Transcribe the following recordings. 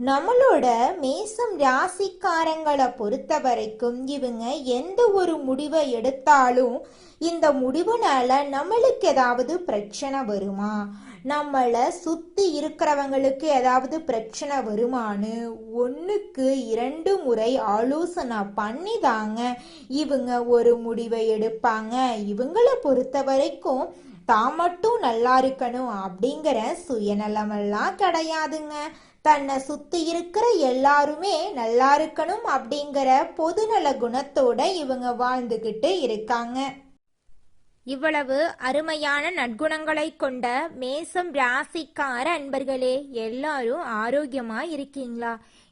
நம்மளோட மேசம் ராசிக்காரங்களை பொறுத்த வரைக்கும் இவங்க எந்த ஒரு முடிவை எடுத்தாலும் இந்த முடிவுனால நம்மளுக்கு ஏதாவது பிரச்சனை வருமா? நம்மளை சுத்தி இருக்கிறவங்களுக்கு ஏதாவது பிரச்சனை வருமான்னு ஒன்றுக்கு இரண்டு முறை ஆலோசனை பண்ணி தாங்க இவங்க ஒரு முடிவை எடுப்பாங்க. இவங்கள பொறுத்த வரைக்கும் தான் மட்டும் நல்லா இருக்கணும் அப்படிங்கிற சுயநலமெல்லாம் கிடையாதுங்க. தன்னை சுத்தி இருக்கிற எல்லாருமே நல்லா இருக்கணும் அப்படிங்கிற பொதுநல குணத்தோட இவங்க வாழ்ந்துகிட்டு இருக்காங்க. இவ்வளவு அருமையான நற்குணங்களை கொண்ட மேசம் ராசிக்கார அன்பர்களே எல்லாரும் ஆரோக்கியமா இருக்கீங்களா?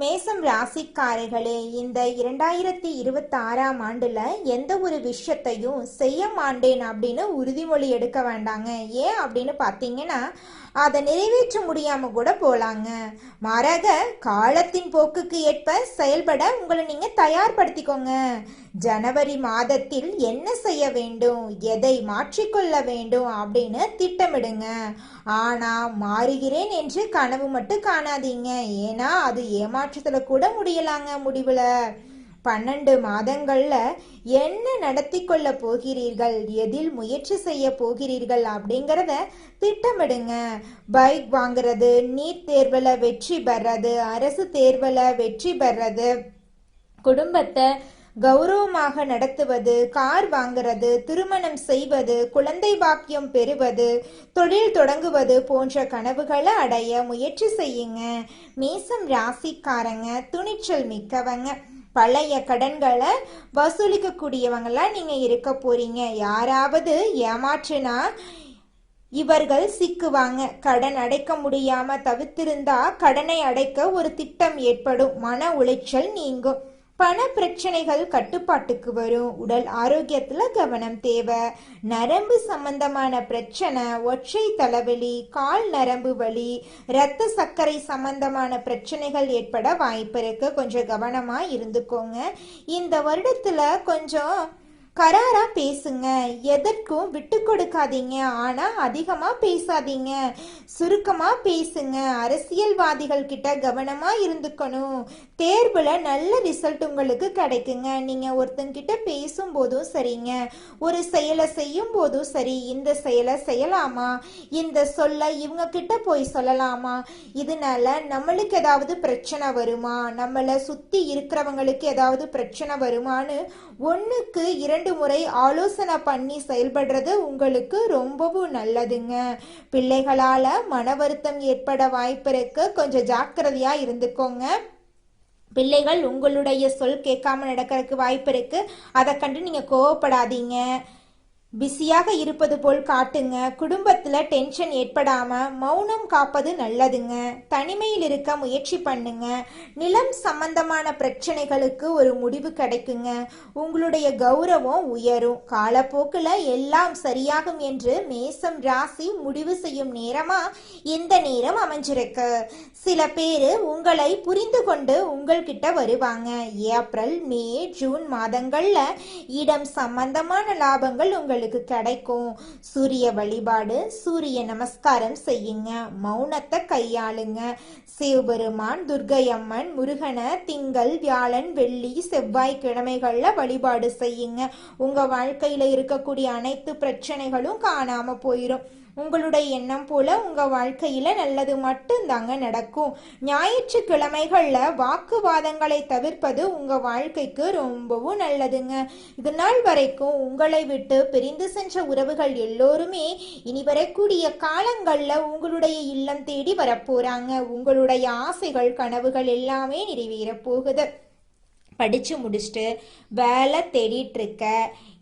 மேசம் ராசிக்காரர்களே இந்த இரண்டாயிரத்தி இருபத்தி ஆறாம் ஆண்டுல எந்த ஒரு விஷயத்தையும் செய்ய மாட்டேன் அப்படின்னு உறுதிமொழி எடுக்க வேண்டாங்க. ஏன் அப்படின்னு பார்த்தீங்கன்னா அதை நிறைவேற்ற முடியாம கூட போலாங்க. மாறாக காலத்தின் போக்குக்கு ஏற்ப செயல்பட உங்களை நீங்க தயார்படுத்திக்கோங்க. ஜனவரி மாதத்தில் என்ன செய்ய வேண்டும் எதை மாற்றிக்கொள்ள வேண்டும் அப்படின்னு திட்டமிடுங்க. ஆனா மாறுகிறேன் என்று கனவு மட்டும் காணாதீங்க. ஏன்னா அது ஏமாற்றத்துல கூட முடியலாங்க முடிவுல. பன்னெண்டு மாதங்களில் என்ன நடத்தி கொள்ள போகிறீர்கள்? எதில் முயற்சி செய்ய போகிறீர்கள்? அப்படிங்கிறத திட்டமிடுங்க. பைக் வாங்குறது நீட் தேர்வில் வெற்றி பெறது அரசு தேர்வில் வெற்றி பெறது குடும்பத்தை கௌரவமாக நடத்துவது கார் வாங்குறது திருமணம் செய்வது குழந்தை பாக்கியம் பெறுவது தொழில் தொடங்குவது போன்ற கனவுகளை அடைய முயற்சி செய்யுங்க. மேசம் ராசிக்காரங்க துணிச்சல் மிக்கவங்க. பழைய கடன்களை வசூலிக்கக்கூடியவங்களாக நீங்கள் இருக்க போகிறீங்க யாராவது ஏமாற்றினா இவர்கள் சிக்குவாங்க. கடன் அடைக்க முடியாம தவித்திருந்தா கடனை அடைக்க ஒரு திட்டம் ஏற்படும். மன உளைச்சல் நீங்கும். பண பிரச்சனைகள் கட்டுப்பாட்டுக்கு வரும். உடல் ஆரோக்கியத்துல கவனம் தேவை. நரம்பு சம்பந்தமான பிரச்சனை ஒற்றை தலைவலி கால் நரம்பு வலி இரத்த சர்க்கரை சம்பந்தமான பிரச்சனைகள் ஏற்பட வாய்ப்பு இருக்கு. கொஞ்சம் கவனமா இருந்துக்கோங்க. இந்த வருடத்துல கொஞ்சம் கராரா பேசுங்க. எதற்கும் விட்டு கொடுக்காதீங்க. ஆனா அதிகமா பேசாதீங்க. சுருக்கமா பேசுங்க. அரசியல்வாதிகள் கிட்ட கவனமா இருந்துக்கணும். தேர்வுல நல்ல ரிசல்ட் உங்களுக்கு கிடைக்குங்க. நீங்க ஒருத்தங்கிட்ட பேசும்போதும் சரிங்க. ஒரு செயலை செய்யும் போதும் சரி. இந்த செயலை செய்யலாமா? இந்த சொல்ல இவங்க கிட்ட போய் சொல்லலாமா? இதனால நம்மளுக்கு ஏதாவது பிரச்சனை வருமா? நம்மளை சுத்தி இருக்கிறவங்களுக்கு ஏதாவது பிரச்சனை வருமான்னு ஒன்றுக்கு இரண்டு இரண்டு முறை ஆலோசனை பண்ணி செயல்படுறது உங்களுக்கு ரொம்பவும் நல்லதுங்க. பிள்ளைகளால மன வருத்தம் ஏற்பட வாய்ப்பிருக்கு. கொஞ்சம் ஜாக்கிரதையா இருந்துக்கோங்க. பிள்ளைகள் உங்களுடைய சொல் கேட்காம நடக்கிறதுக்கு வாய்ப்பு இருக்கு அதை கண்டு நீங்க கோவப்படாதீங்க. பிஸியாக இருப்பது போல் காட்டுங்க. குடும்பத்துல டென்ஷன் ஏற்படாம மௌனம் காப்பது நல்லதுங்க. தனிமையில் இருக்க முயற்சி பண்ணுங்க. நிலம் சம்பந்தமான பிரச்சனைகளுக்கு ஒரு முடிவு கிடைக்குங்க. உங்களுடைய கௌரவம் உயரும். காலப்போக்கில் எல்லாம் சரியாகும் என்று மேசம் ராசி முடிவு செய்யும் நேரமா இந்த நேரம் அமைஞ்சிருக்கு. சில பேர் உங்களை புரிந்து கொண்டு உங்கள்கிட்ட வருவாங்க. ஏப்ரல் மே ஜூன் மாதங்கள்ல இடம் சம்பந்தமான லாபங்கள் உங்களுக்கு கிடைக்கும். சூரிய வழிபாடு சூரிய நமஸ்காரம் செய்யுங்க. மௌனத்தை கையாளுங்க. சிவபெருமான் துர்க்கை அம்மன் முருகனை திங்கள் வியாழன் வெள்ளி செவ்வாய் கிழமைகள்ல வழிபாடு செய்யுங்க. உங்க வாழ்க்கையில இருக்கக்கூடிய அனைத்து பிரச்சனைகளும் காணாம போயிடும் உங்களுடைய எண்ணம் போல உங்க வாழ்க்கையில நல்லது மட்டும்தாங்க நடக்கும். ஞாயிற்றுக்கிழமைகள்ல வாக்குவாதங்களை தவிர்ப்பது உங்க வாழ்க்கைக்கு ரொம்பவும் நல்லதுங்க. இது நாள் வரைக்கும் உங்களை விட்டு பிரிந்து சென்ற உறவுகள் எல்லோருமே இனி வரக்கூடிய காலங்கள்ல உங்களுடைய இல்லம் தேடி வரப்போறாங்க. உங்களுடைய ஆசைகள் கனவுகள் எல்லாமே நிறைவேறப் போகுது. படித்து முடிச்சுட்டு வேலை தேடிட்டு இருக்க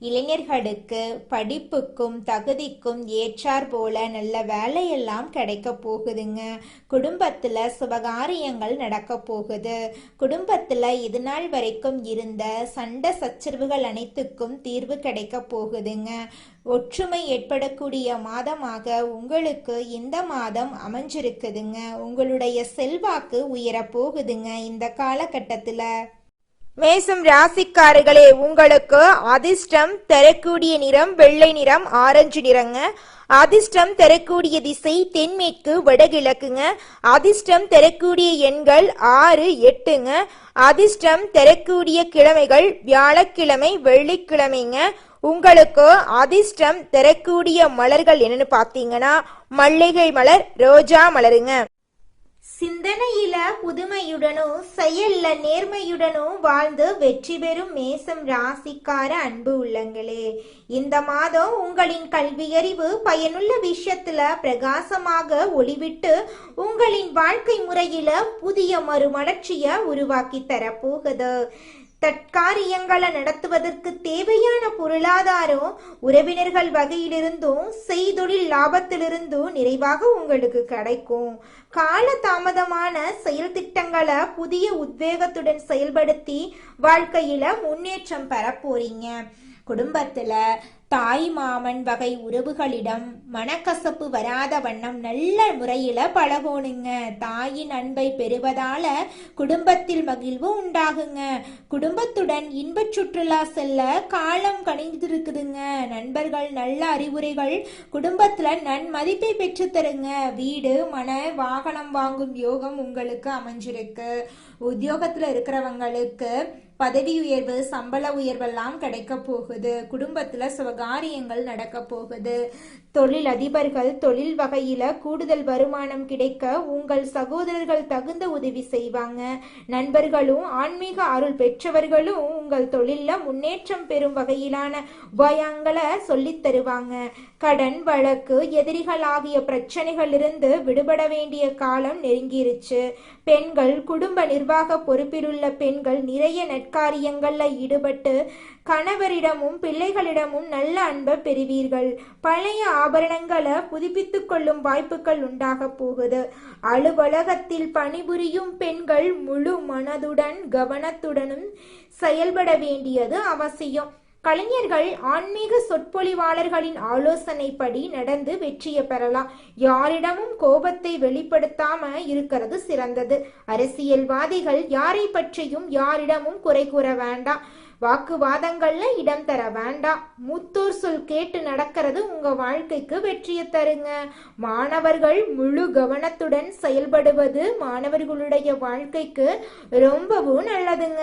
இளைஞர்களுக்கு படிப்புக்கும் தகுதிக்கும் ஏற்றார் போல நல்ல வேலையெல்லாம் கிடைக்க போகுதுங்க. குடும்பத்தில் சுபகாரியங்கள் நடக்க போகுது. குடும்பத்தில் இது நாள் வரைக்கும் இருந்த சண்டை சச்சரவுகள் அனைத்துக்கும் தீர்வு கிடைக்க போகுதுங்க. ஒற்றுமை ஏற்படக்கூடிய மாதமாக உங்களுக்கு இந்த மாதம் அமைஞ்சிருக்குதுங்க. உங்களுடைய செல்வாக்கு உயரப்போகுதுங்க இந்த காலகட்டத்தில். மேசம் ராசிக்காரர்களே உங்களுக்கு அதிர்ஷ்டம் தரக்கூடிய நிறம் வெள்ளை நிறம் ஆரஞ்சு நிறங்க. அதிர்ஷ்டம் தரக்கூடிய திசை தென்மேற்கு வடகிழக்குங்க. அதிர்ஷ்டம் தரக்கூடிய எண்கள் ஆறு எட்டுங்க. அதிர்ஷ்டம் தரக்கூடிய கிழமைகள் வியாழக்கிழமை வெள்ளிக்கிழமைங்க. உங்களுக்கு அதிர்ஷ்டம் தரக்கூடிய மலர்கள் என்னன்னு பார்த்தீங்கன்னா மல்லிகை மலர் ரோஜா மலருங்க. சிந்தனையில புதுமையுடனும் செயல்ல நேர்மையுடனும் வாழ்ந்து வெற்றி பெறும் மேசம் ராசிக்கார அன்பு உள்ளங்களே. இந்த மாதம் உங்களின் கல்வியறிவு பயனுள்ள விஷயத்துல பிரகாசமாக ஒளிவிட்டு உங்களின் வாழ்க்கை முறையில புதிய மறுமலர்ச்சிய உருவாக்கி தரப்போகுது. தற்காரியங்களை நடத்துவதற்கு தேவையான பொருளாதாரம் உறவினர்கள் வகையிலிருந்தும் செய்தொழில் லாபத்திலிருந்தும் நிறைவாக உங்களுக்கு கிடைக்கும். கால தாமதமான செயல் திட்டங்களை புதிய உத்வேகத்துடன் செயல்படுத்தி வாழ்க்கையில முன்னேற்றம் பெற போறீங்க. குடும்பத்துல தாய் மாமன் வகை உறவுகளிடம் மனக்கசப்பு வராத வண்ணம் நல்ல முறையில பழகணுங்க. தாயின் அன்பை பெறுவதால குடும்பத்தில் மகிழ்வு உண்டாகுங்க. குடும்பத்துடன் இன்பச் சுற்றுலா செல்ல காலம் கணிந்திருக்குதுங்க நண்பர்கள் நல்ல அறிவுரைகள் குடும்பத்துல நன்மதிப்பை பெற்று தருங்க வீடு மன வாகனம் வாங்கும் யோகம் உங்களுக்கு அமைஞ்சிருக்கு. உத்தியோகத்துல இருக்கிறவங்களுக்கு பதவி உயர்வு சம்பள உயர்வெல்லாம் கிடைக்க போகுது. குடும்பத்துல சுபகாரியங்கள் நடக்க போகுது. தொழில் அதிபர்கள் தொழில் வகையில கூடுதல் வருமானம் கிடைக்க உங்கள் சகோதரர்கள் தகுந்த உதவி செய்வாங்க. நண்பர்களும் ஆன்மீக அருள் பெற்றவர்களும் உங்கள் தொழில்ல முன்னேற்றம் பெறும் வகையிலான உபாயங்களை சொல்லித் தருவாங்க. கடன் வழக்கு எதிரிகள் ஆகிய பிரச்சனைகளிலிருந்து விடுபட வேண்டிய காலம் நெருங்கிருச்சு. பெண்கள் குடும்ப நிர்வாக பொறுப்பிலுள்ள பெண்கள் நிறைய நற்காரியங்களில் ஈடுபட்டு கணவரிடமும் பிள்ளைகளிடமும் நல்ல அன்பை பெறுவீர்கள். பழைய ஆபரணங்களை புதுப்பித்துக் கொள்ளும் வாய்ப்புகள் உண்டாக போகுது. அலுவலகத்தில் பணிபுரியும் பெண்கள் முழு மனதுடன் கவனத்துடனும் செயல்பட வேண்டியது அவசியம். கலைஞர்கள் ஆன்மீக சொற்பொழிவாளர்களின் ஆலோசனைப்படி நடந்து வெற்றியை பெறலாம். யாரிடமும் கோபத்தை வெளிப்படுத்தாம இருக்கிறது சிறந்தது. அரசியல்வாதிகள் யாரை பற்றியும் யாரிடமும் குறை கூற வேண்டாம். வாக்குவாதங்கள்ல இடம் தர வேண்டாம். மூத்தோர் சொல் கேட்டு நடக்கிறது உங்க வாழ்க்கைக்கு வெற்றியை தருங்க. மாணவர்கள் முழு கவனத்துடன் செயல்படுவது மாணவர்களுடைய வாழ்க்கைக்கு ரொம்பவும் நல்லதுங்க.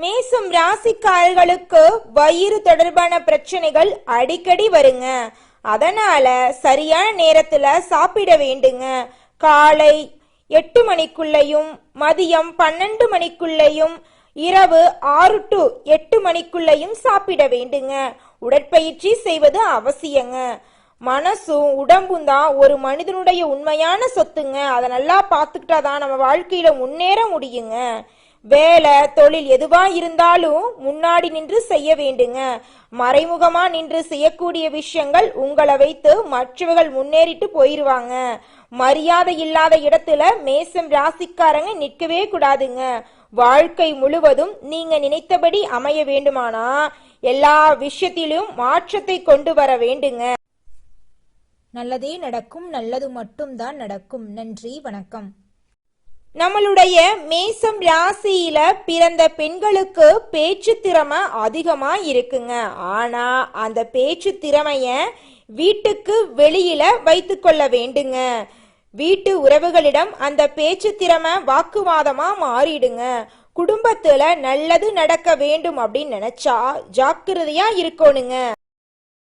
மேசம் ராசிக்காரர்களுக்கு வயிறு தொடர்பான பிரச்சனைகள் அடிக்கடி வருங்க. அதனால சரியான நேரத்துல சாப்பிட வேண்டுங்க. காலை எட்டு மணிக்குள்ளேயும் மதியம் பன்னெண்டு மணிக்குள்ளேயும் இரவு ஆறு டு எட்டு மணிக்குள்ளேயும் சாப்பிட வேண்டுங்க. உடற்பயிற்சி செய்வது அவசியங்க. மனசும் உடம்பும் தான் ஒரு மனிதனுடைய உண்மையான சொத்துங்க. அதை நல்லா பார்த்துக்கிட்டா தான் நம்ம வாழ்க்கையில முன்னேற முடியுங்க. வேலை தொழில் எதுவா இருந்தாலும் முன்னாடி நின்று செய்ய வேண்டுங்க. மறைமுகமா நின்று செய்யக்கூடிய விஷயங்கள் உங்களை வைத்து மற்றவர்கள் முன்னேறிட்டு போயிருவாங்க. மரியாதை இல்லாத இடத்துல மேசம் ராசிக்காரங்க நிற்கவே கூடாதுங்க. வாழ்க்கை முழுவதும் நீங்க நினைத்தபடி அமைய வேண்டுமானா எல்லா விஷயத்திலும் மாற்றத்தை கொண்டு வர வேண்டுங்க. நல்லதே நடக்கும் நல்லது மட்டும்தான் நடக்கும். நன்றி வணக்கம். நம்மளுடைய மேசம் ராசியில பிறந்த பெண்களுக்கு பேச்சு திறமை அதிகமா இருக்குங்க. ஆனா அந்த பேச்சு திறமைய வீட்டுக்கு வெளியில வைத்துக்கொள்ள வேண்டுங்க. வீட்டு உறவுகளிடம் அந்த பேச்சு திறமை வாக்குவாதமா மாறிடுங்க. குடும்பத்துல நல்லது நடக்க வேண்டும் அப்படின்னு நினைச்சா ஜாக்கிரதையா இருக்கணுங்க.